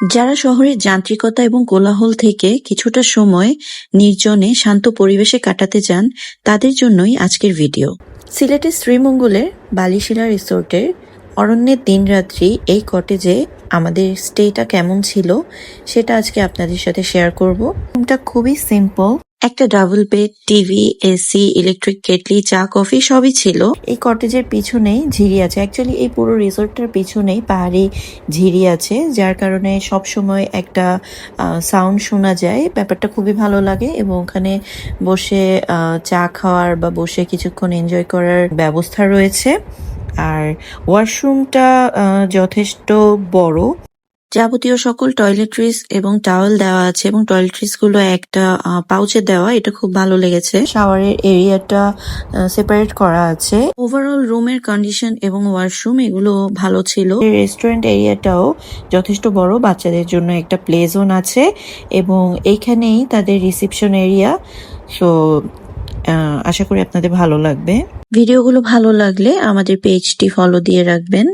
যারা শহরের যান্ত্রিকতা এবং কোলাহল থেকে কিছুটা সময় নির্জনে শান্ত পরিবেশে কাটাতে চান, তাদের জন্যই আজকের ভিডিও। সিলেটের শ্রীমঙ্গলের বালিশিলা রিসোর্টের অরণ্যের দিনরাত্রি এই কটেজে আমাদের স্টেটা কেমন ছিল, সেটা আজকে আপনাদের সাথে শেয়ার করব। রুমটা খুবই সিম্পল একটা double bed, TV, AC, electric kettle, চা, কফি সবই ছিল। এই কটেজের পিছনেই ঝিরি আছে। অ্যাকচুয়ালি এই পুরো রিসোর্টটার পিছনেই পাহাড়ি ঝিরি আছে, যার কারণে সব সময় একটা সাউন্ড শোনা যায়। ব্যাপারটা খুবই ভালো লাগে এবং ওখানে বসে চা খাওয়ার বা বসে কিছুক্ষণ এনজয় করার ব্যবস্থা রয়েছে। আর ওয়াশরুমটা যথেষ্ট বড়। যাবতীয় সকল টয়লেট্রিস এবং টাওয়েল দেওয়া আছে এবং টয়লেট্রিসগুলো একটা পাউচে দেওয়া এটা খুব ভালো লেগেছে। শাওয়ারের এরিয়াটা সেপারেট করা আছে। ওভারঅল রুমের কন্ডিশন এবং ওয়াশরুম এগুলো ভালো ছিল। রেস্টুরেন্ট এরিয়াটাও যথেষ্ট বড় বাচ্চাদের জন্য একটা প্লে জোন আছে এবং এইখানেই তাদের রিসেপশন এরিয়া সো আশা করি আপনাদের ভালো লাগবে। ভিডিওগুলো ভালো লাগলে আমাদের পেজটি ফলো দিয়ে রাখবেন।